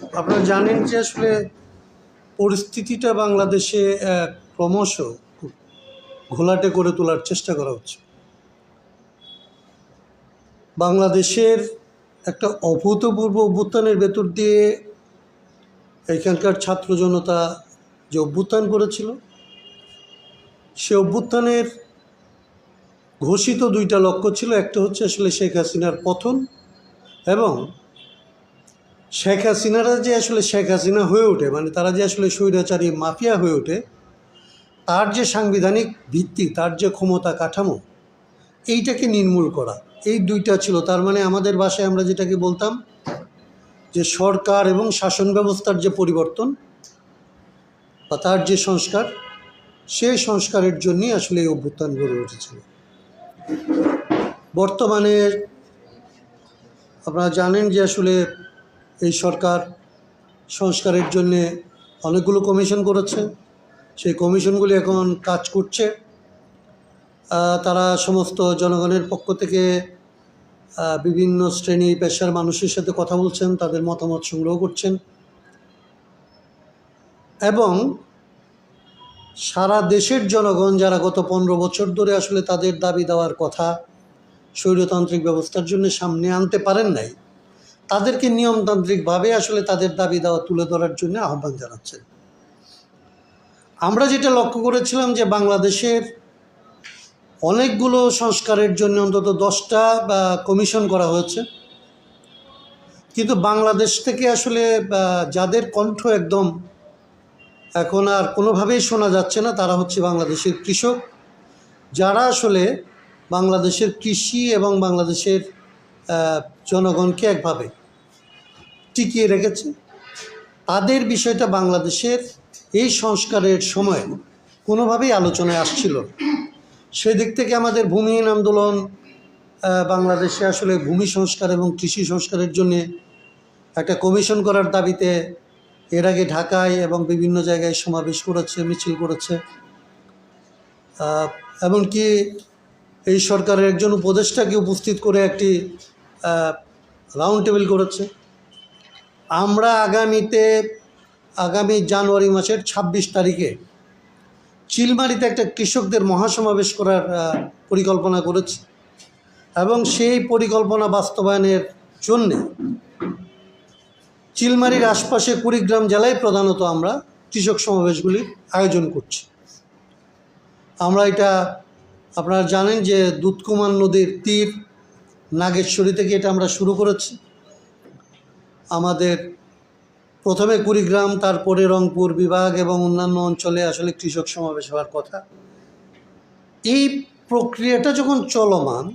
আপনারা জানেন যে আসলে পরিস্থিতিটা বাংলাদেশে ক্রমশ ঘোলাটে করে তোলার চেষ্টা করা হচ্ছে। বাংলাদেশের একটা অভূতপূর্ব অভ্যুত্থানের ভেতর দিয়ে এখানকার ছাত্র জনতা যে অভ্যুত্থান করেছিল, সে অভ্যুত্থানের ঘোষিত দুইটা লক্ষ্য ছিল। একটা হচ্ছে আসলে শেখ হাসিনার পথন এবং শেখ হাসিনারা যে আসলে শেখ হাসিনা হয়ে ওঠে মানে তারা যে আসলে স্বৈরাচারী মাফিয়া হয়ে ওঠে, তার যে সাংবিধানিক ভিত্তি, তার যে ক্ষমতা কাঠামো, এইটাকে নির্মূল করা, এই দুইটা ছিল। তার মানে আমাদের ভাষায় আমরা যেটাকে বলতাম যে সরকার এবং শাসন ব্যবস্থার যে পরিবর্তন বা তার যে সংস্কার, সেই সংস্কারের জন্যই আসলে এই অভ্যুত্থান গড়ে উঠেছিল। বর্তমানে আপনারা জানেন যে আসলে এই সরকার সংস্কারের জন্যে অনেকগুলো কমিশন করেছে। সেই কমিশনগুলি এখন কাজ করছে। তারা সমস্ত জনগণের পক্ষ থেকে বিভিন্ন শ্রেণি পেশার মানুষের সাথে কথা বলছেন, তাদের মতামত সংগ্রহ করছেন। এবং সারা দেশের জনগণ যারা গত পনেরো বছর ধরে আসলে তাদের দাবি দেওয়ার কথা স্বৈরতান্ত্রিক ব্যবস্থার জন্য সামনে আনতে পারেন নাই তাদেরকে নিয়মতান্ত্রিকভাবে আসলে তাদের দাবি দেওয়া তুলে ধরার জন্য আহ্বান জানাচ্ছেন। আমরা যেটা লক্ষ্য করেছিলাম যে বাংলাদেশের অনেকগুলো সংস্কারের জন্য অন্তত দশটা, বা কমিশন করা হয়েছে। কিন্তু বাংলাদেশ থেকে আসলে যাদের কণ্ঠ একদম এখন আর কোনোভাবেই শোনা যাচ্ছে না, তারা হচ্ছে বাংলাদেশের কৃষক। যারা আসলে বাংলাদেশের কৃষি এবং বাংলাদেশের জনগণকে একভাবে টিকিয়ে রেখেছে তাদের বিষয়টা বাংলাদেশের এই সংস্কারের সময় কোনোভাবেই আলোচনায় আসছিল। সেদিক থেকে আমাদের ভূমিহীন আন্দোলন বাংলাদেশে আসলে ভূমি সংস্কার এবং কৃষি সংস্কারের জন্যে একটা কমিশন করার দাবিতে এর আগে ঢাকায় এবং বিভিন্ন জায়গায় সমাবেশ করেছে, মিছিল করেছে এমনকি এই সরকারের একজন উপদেষ্টাকে উপস্থিত করে একটি রাউন্ড টেবিল করেছে। আমরা আগামীতে, আগামী জানুয়ারি মাসের ২৬ তারিখে চিলমারিতে একটা কৃষকদের মহাসমাবেশ করার পরিকল্পনা করেছি এবং সেই পরিকল্পনা বাস্তবায়নের জন্যে চিলমারির আশপাশে কুড়িগ্রাম জেলায় প্রধানত আমরা কৃষক সমাবেশগুলির আয়োজন করছি। আমরা এটা, আপনারা জানেন যে দুধকুমার নদীর তীর নাগেশ্বরী থেকে এটা আমরা শুরু করেছি। আমাদের প্রথমে কুড়িগ্রাম, তারপরে রংপুর বিভাগ এবং অন্যান্য অঞ্চলে আসলে কৃষক সমাবেশ হওয়ার কথা। এই প্রক্রিয়াটা যখন চলমান,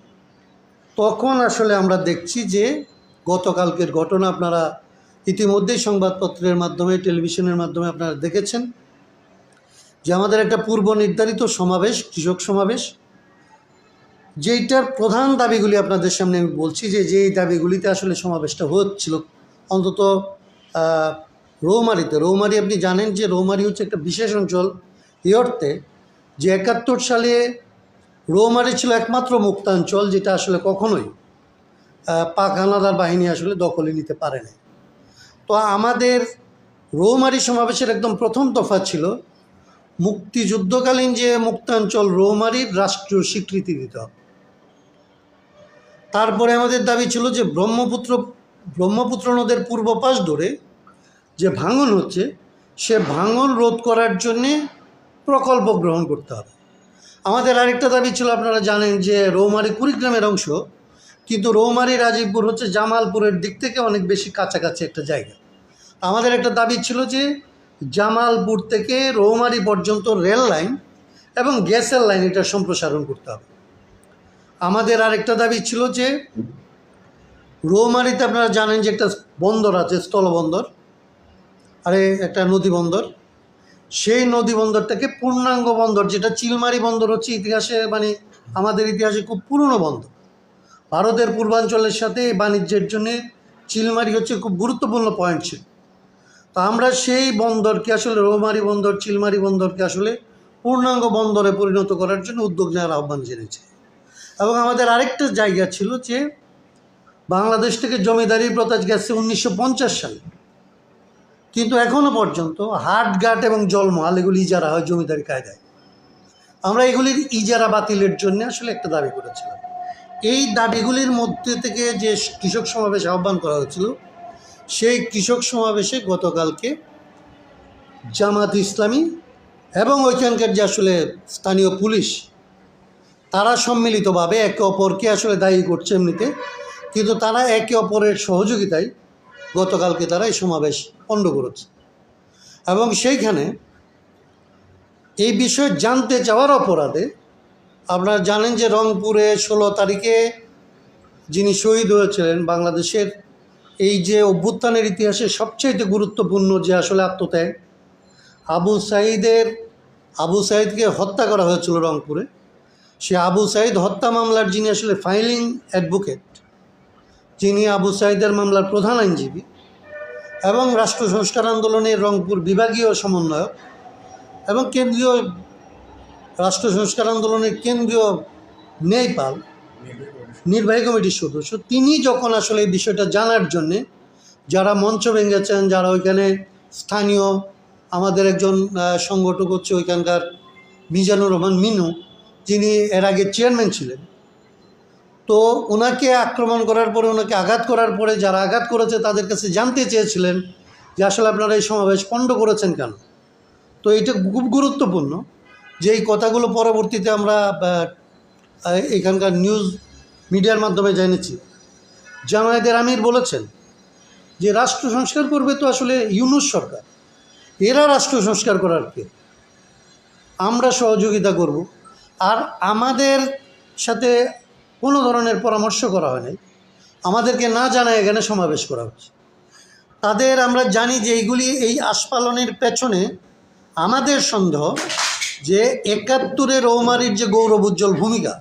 তখন আসলে আমরা দেখছি যে গতকালকের ঘটনা আপনারা ইতিমধ্যেই সংবাদপত্রের মাধ্যমে, টেলিভিশনের মাধ্যমে আপনারা দেখেছেন যে আমাদের একটা পূর্ব নির্ধারিত সমাবেশ, কৃষক সমাবেশ যেইটার প্রধান দাবিগুলি আপনাদের সামনে আমি বলছি যে যেই দাবিগুলিতে আসলে সমাবেশটা হচ্ছিল, অন্তত রৌমারিতে। রৌমারি আপনি জানেন যে রৌমারি হচ্ছে একটা বিশেষ অঞ্চল। এই অর্থে যে একাত্তর সালে রৌমারি ছিল একমাত্র মুক্তাঞ্চল, যেটা আসলে কখনোই পাক হানাদার বাহিনী আসলে দখলে নিতে পারে না তো আমাদের রৌমারি সমাবেশের একদম প্রথম তফা ছিল মুক্তিযুদ্ধকালীন যে মুক্তাঞ্চল রৌমারির রাষ্ট্রীয় স্বীকৃতি দিতে হবে। তারপরে আমাদের দাবি ছিল যে ব্রহ্মপুত্র ব্রহ্মপুত্র নদের পূর্ব পাশ ধরে যে ভাঙন হচ্ছে, সে ভাঙন রোধ করার জন্যে প্রকল্প গ্রহণ করতে হবে। আমাদের আরেকটা দাবি ছিল, আপনারা জানেন যে রৌমারি কুড়িগ্রামের অংশ, কিন্তু রৌমারি রাজীবপুর হচ্ছে জামালপুরের দিক থেকে অনেক বেশি কাছাকাছি একটা জায়গা। আমাদের একটা দাবি ছিল যে জামালপুর থেকে রৌমারি পর্যন্ত রেল লাইন এবং গ্যাসের লাইন এটা সম্প্রসারণ করতে হবে। আমাদের আরেকটা দাবি ছিল যে রৌমারিতে আপনারা জানেন যে একটা বন্দর আছে, স্থলবন্দর, আরে একটা নদী বন্দর সেই নদী বন্দরটাকে পূর্ণাঙ্গ বন্দর, যেটা চিলমারি বন্দর হচ্ছে ইতিহাসে মানে আমাদের ইতিহাসে খুব পুরনো বন্দর। ভারতের পূর্বাঞ্চলের সাথে এই বাণিজ্যের জন্যে চিলমারি হচ্ছে খুব গুরুত্বপূর্ণ পয়েন্ট ছিল। তো আমরা সেই বন্দরকে আসলে, রৌমারি বন্দর, চিলমারি বন্দরকে আসলে পূর্ণাঙ্গ বন্দরে পরিণত করার জন্য উদ্যোগ নেওয়ার আহ্বান জেনেছে এবং আমাদের আরেকটা জায়গা ছিল যে বাংলাদেশ থেকে জমিদারি প্রথা গেছে উনিশশো পঞ্চাশ সালে। কিন্তু এখনও পর্যন্ত হাট, ঘাট এবং জলমহাল এগুলি ইজারা হয় জমিদারি কায়দায়। আমরা এগুলির ইজারা বাতিলের জন্য আসলে একটা দাবি করেছিলাম। এই দাবিগুলির মধ্যে থেকে যে কৃষক সমাবেশ আহ্বান করা হয়েছিল, সেই কৃষক সমাবেশে গতকালকে জামাত ইসলামী এবং ওইখানকার যে আসলে স্থানীয় পুলিশ তারা সম্মিলিতভাবে একে অপরকে আসলে দায়ী করছে এমনিতে, কিন্তু তারা একে অপরের সহযোগিতায় গতকালকে তারা এই সমাবেশ পণ্ড করেছে। এবং সেইখানে এই বিষয়ে জানতে চাওয়ার অপরাধে আপনারা জানেন যে রংপুরে ষোলো তারিখে যিনি শহীদ হয়েছিলেন বাংলাদেশের, এই যে অভ্যুত্থানের ইতিহাসে সবচেয়ে গুরুত্বপূর্ণ যে আসলে আত্মত্যাগ, আবু সাইদের, আবু সাইদকে হত্যা করা হয়েছিল রংপুরে। সে আবু সাইদ হত্যা মামলার যিনি আসলে ফাইলিং অ্যাডভোকেট, যিনি আবু সাইদের মামলার প্রধান আইনজীবী এবং রাষ্ট্র সংস্কার আন্দোলনের রংপুর বিভাগীয় সমন্বয়ক এবং কেন্দ্রীয় রাষ্ট্র সংস্কার আন্দোলনের কেন্দ্রীয় নেইপাল নির্বাহী কমিটির সদস্য, তিনি যখন আসলে এই বিষয়টা জানার জন্যে যারা মঞ্চ ভেঙেছেন, যারা ওইখানে স্থানীয় আমাদের একজন সংগঠক হচ্ছে ওইখানকার মিজানুর রহমান মিনু যিনি এর আগে চেয়ারম্যান ছিলেন। তো ওনাকে আক্রমণ করার পরে, ওনাকে আঘাত করার পরে, যারা আঘাত করেছে, তাদের কাছে জানতে চেয়েছিলেন যে আসলে আপনারা এই সমাবেশ পণ্ড করেছেন কেন? তো এটা খুব গুরুত্বপূর্ণ যে এই কথাগুলো পরবর্তীতে আমরা এখানকার নিউজ মিডিয়ার মাধ্যমে জেনেছি। জামায়াতের আমির বলেছেন যে রাষ্ট্র সংস্কার করবে তো আসলে ইউনুস সরকার। এরা রাষ্ট্র সংস্কার করার কে? আমরা সহযোগিতা করব। আর আমাদের সাথে কোনো ধরনের পরামর্শ করা হয়নি আমাদেরকে না জানায় এখানে সমাবেশ করা হচ্ছে। তাদের আমরা জানি যে এইগুলি, এই আস্পালনের পেছনে আমাদের সন্দেহ যে একাত্তরে রৌমারির যে গৌরব উজ্জ্বল ভূমিকা,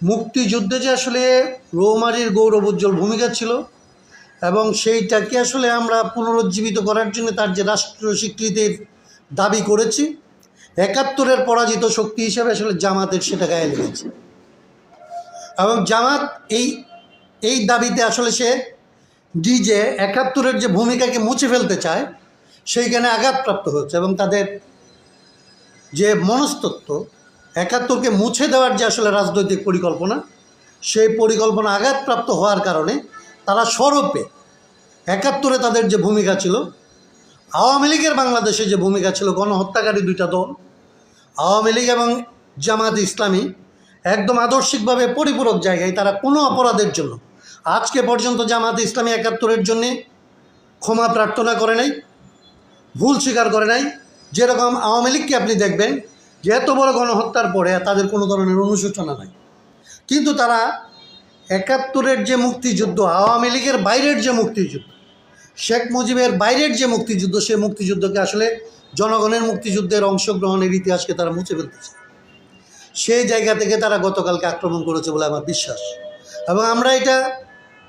মুক্তিযুদ্ধে যে আসলে রৌমারির গৌরব উজ্জ্বল ভূমিকা ছিল এবং সেইটাকে আসলে আমরা পুনরুজ্জীবিত করার জন্য তার যে রাষ্ট্রীয় স্বীকৃতির দাবি করেছি একাত্তরের পরাজিত শক্তি হিসেবে আসলে জামাতের সেটা গায়ে লেগেছে। এবং জামাত এই এই দাবিতে আসলে সে ডিজে একাত্তরের যে ভূমিকাকে মুছে ফেলতে চায়, সেইখানে আঘাতপ্রাপ্ত হচ্ছে এবং তাদের যে মনস্তত্ত্ব, একাত্তরকে মুছে দেওয়ার যে আসলে রাজনৈতিক পরিকল্পনা, সেই পরিকল্পনা আঘাতপ্রাপ্ত হওয়ার কারণে তারা স্বরূপে একাত্তরে তাদের যে ভূমিকা ছিল আওয়ামী লীগের বাংলাদেশে যে ভূমিকা ছিল, গণহত্যাকারী দুইটা দল, আওয়ামী লীগ এবং জামাত ইসলামী একদম আদর্শিকভাবে পরিপূরক জায়গায় তারা কোনো অপরাধের জন্য আজকে পর্যন্ত জামাত ইসলামী একাত্তরের জন্যে ক্ষমা প্রার্থনা করে নাই, ভুল স্বীকার করে নাই। যেরকম আওয়ামী লীগকে আপনি দেখবেন যে এত বড় গণহত্যার পরে তাদের কোনো ধরনের অনুশোচনা নাই। কিন্তু তারা একাত্তরের যে মুক্তিযুদ্ধ, আওয়ামী লীগের বাইরের যে মুক্তিযুদ্ধ শেখ মুজিবের বাইরের যে মুক্তিযুদ্ধ সে মুক্তিযুদ্ধকে আসলে জনগণের মুক্তিযুদ্ধের অংশগ্রহণের ইতিহাসকে তারা মুছে ফেলতেছে। সেই জায়গা থেকে তারা গতকালকে আক্রমণ করেছে বলে আমার বিশ্বাস। এবং আমরা এটা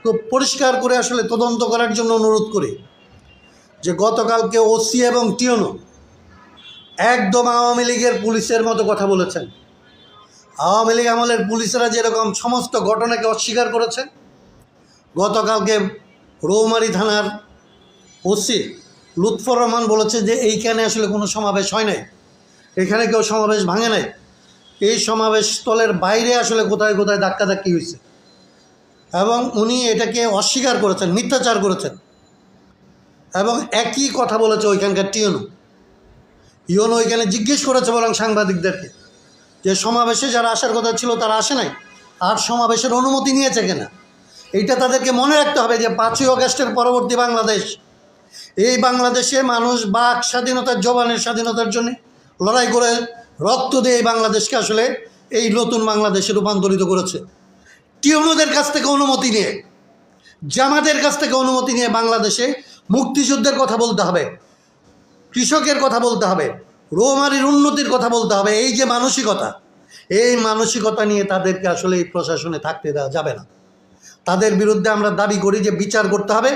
খুব পরিষ্কার করে আসলে তদন্ত করার জন্য অনুরোধ করি যে গতকালকে ওসি এবং টিওনো একদম আওয়ামী লীগের পুলিশের মতো কথা বলেছেন। আওয়ামী লীগ আমলের পুলিশেরা যেরকম সমস্ত ঘটনাকে অস্বীকার করেছে, গতকালকে রৌমারি থানার ওসি লুৎফর রহমান বলেছে যে এইখানে আসলে কোনো সমাবেশ হয় নাই। এখানে কেউ সমাবেশ ভাঙে নাই। এই সমাবেশ স্থলের বাইরে আসলে কোথায় কোথায় ধাক্কাধাক্কি হয়েছে। এবং উনি এটাকে অস্বীকার করেছেন, মিথ্যাচার করেছেন। এবং একই কথা বলেছে ওইখানকার টিওনো। ইওনো ওইখানে জিজ্ঞেস করেছে বরং সাংবাদিকদেরকে যে সমাবেশে যারা আসার কথা ছিল তারা আসে নাই, আর সমাবেশের অনুমতি নিয়েছে কিনা? এইটা তাদেরকে মনে রাখতে হবে যে পাঁচই অগস্টের পরবর্তী বাংলাদেশ এই বাংলাদেশে মানুষ বাক স্বাধীনতার জবানের স্বাধীনতার জন্য লড়াই করে রক্ত দিয়ে এই বাংলাদেশকে আসলে এই নতুন বাংলাদেশে রূপান্তরিত করেছে। টিউনোদের কাছ থেকে অনুমতি নিয়ে, জামাতের কাছ থেকে অনুমতি নিয়ে বাংলাদেশে মুক্তিযুদ্ধের কথা বলতে হবে, কৃষকের কথা বলতে হবে, রৌমারির উন্নতির কথা বলতে হবে, এই যে মানসিকতা, এই মানসিকতা নিয়ে তাদেরকে আসলে এই প্রশাসনে থাকতে দেওয়া যাবে না। তাদের বিরুদ্ধে আমরা দাবি করি যে বিচার করতে হবে।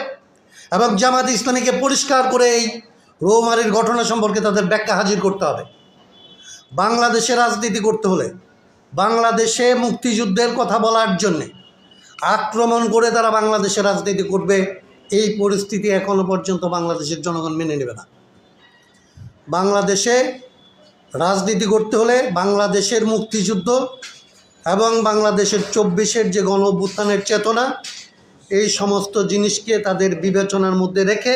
এবং জামাত ইসলামীকে পরিষ্কার করে এই রৌমারির ঘটনা সম্পর্কে তাদের ব্যাখ্যা হাজির করতে হবে। বাংলাদেশে রাজনীতি করতে হলে, বাংলাদেশে মুক্তিযুদ্ধের কথা বলার জন্যে আক্রমণ করে তারা বাংলাদেশে রাজনীতি করবে, এই পরিস্থিতি এখনও পর্যন্ত বাংলাদেশের জনগণ মেনে নেবে না। বাংলাদেশে রাজনীতি করতে হলে বাংলাদেশের মুক্তিযুদ্ধ এবং বাংলাদেশের চব্বিশের যে গণ অভ্যুত্থানের চেতনা এই সমস্ত জিনিসকে তাদের বিবেচনার মধ্যে রেখে,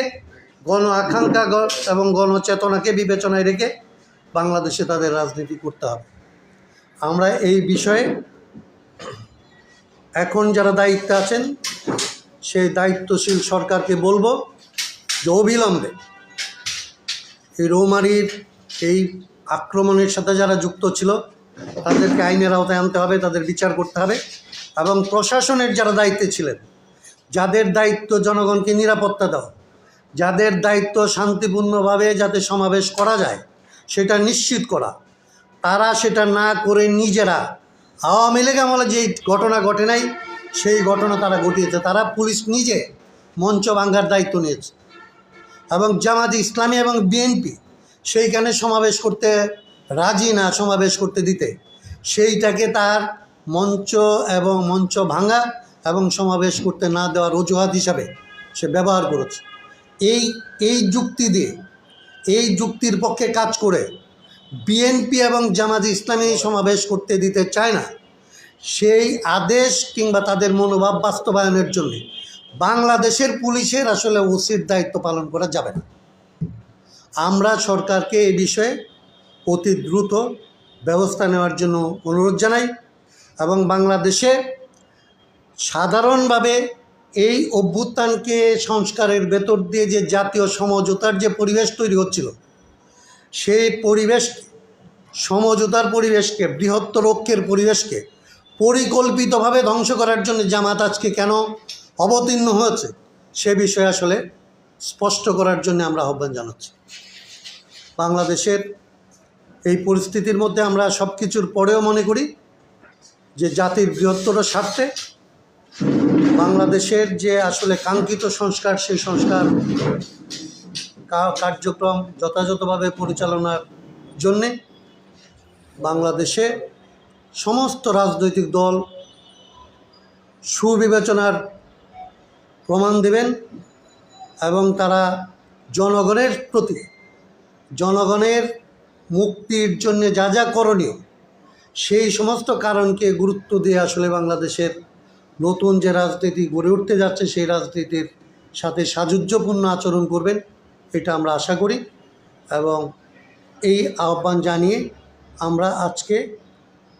গণ আকাঙ্ক্ষা এবং গণচেতনাকে বিবেচনায় রেখে বাংলাদেশে তাদের রাজনীতি করতে হবে। আমরা এই বিষয়ে এখন যারা দায়িত্বে আছেন, সেই দায়িত্বশীল সরকারকে বলব যে অবিলম্বে এই রৌমারির এই আক্রমণের সাথে যারা যুক্ত ছিল, তাদেরকে আইনের আওতায় আনতে হবে, তাদের বিচার করতে হবে এবং প্রশাসনের যারা দায়িত্বে ছিলেন যাদের দায়িত্ব জনগণকে নিরাপত্তা দেওয়া যাদের দায়িত্ব শান্তিপূর্ণভাবে যাতে সমাবেশ করা যায়, সেটা নিশ্চিত করা। তারা সেটা না করে নিজেরা, আওয়ামী লীগ আমলে যে ঘটনা ঘটে নাই, সেই ঘটনা তারা ঘটিয়েছে। তারা পুলিশ নিজে মঞ্চ ভাঙ্গার দায়িত্ব নিয়েছে। এবং জামাত ইসলামী এবং বিএনপি সেইখানে সমাবেশ করতে রাজি না, সমাবেশ করতে দিতে। সেইটাকে তার মঞ্চ এবং মঞ্চ ভাঙা এবং সমাবেশ করতে না দেওয়ার অজুহাত হিসাবে সে ব্যবহার করেছে। এই এই যুক্তি দিয়ে, এই যুক্তির পক্ষে কাজ করে বিএনপি এবং জামাত ইসলামী সমাবেশ করতে দিতে চায় না, সেই আদেশ কিংবা তাদের মনোভাব বাস্তবায়নের জন্য বাংলাদেশের পুলিশের আসলে ওসির দায়িত্ব পালন করা যাবে না। আমরা সরকারকে এই বিষয়ে অতি দ্রুত ব্যবস্থা নেওয়ার জন্য অনুরোধ জানাই এবং বাংলাদেশে সাধারণভাবে এই অভ্যুত্থানকে সংস্কারের ভেতর দিয়ে যে জাতীয় সমঝোতার যে পরিবেশ তৈরি হচ্ছিল, সেই পরিবেশ, সমঝোতার পরিবেশকে, বৃহত্তর ঐক্যের পরিবেশকে পরিকল্পিতভাবে ধ্বংস করার জন্য জামাত আজকে কেন অবতীর্ণ হয়েছে, সে বিষয়ে আসলে স্পষ্ট করার জন্য আমরা আহ্বান জানাচ্ছি। বাংলাদেশের এই পরিস্থিতির মধ্যে আমরা সব কিছুর পরেও মনে করি যে জাতির বৃহত্তর স্বার্থে বাংলাদেশের যে আসলে কাঙ্ক্ষিত সংস্কার, সেই সংস্কার কার্যক্রম যথাযথভাবে পরিচালনার জন্যে বাংলাদেশে সমস্ত রাজনৈতিক দল সুবিবেচনার প্রমাণ দেবেন এবং তারা জনগণের প্রতি, জনগণের মুক্তির জন্য যা যা করণীয়, সেই সমস্ত কারণকে গুরুত্ব দিয়ে আসলে বাংলাদেশের নতুন যে রাজনীতি গড়ে উঠতে যাচ্ছে, সেই রাজনীতির সাথে সাযুজ্যপূর্ণ আচরণ করবেন, এটা আমরা আশা করি। এবং এই আহ্বান জানিয়ে আমরা আজকে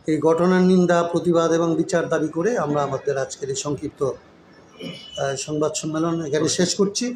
এই ঘটনার নিন্দা, প্রতিবাদ এবং বিচার দাবি করে আমরা আমাদের আজকের এই সংক্ষিপ্ত সংবাদ সম্মেলন এখানে শেষ করছি।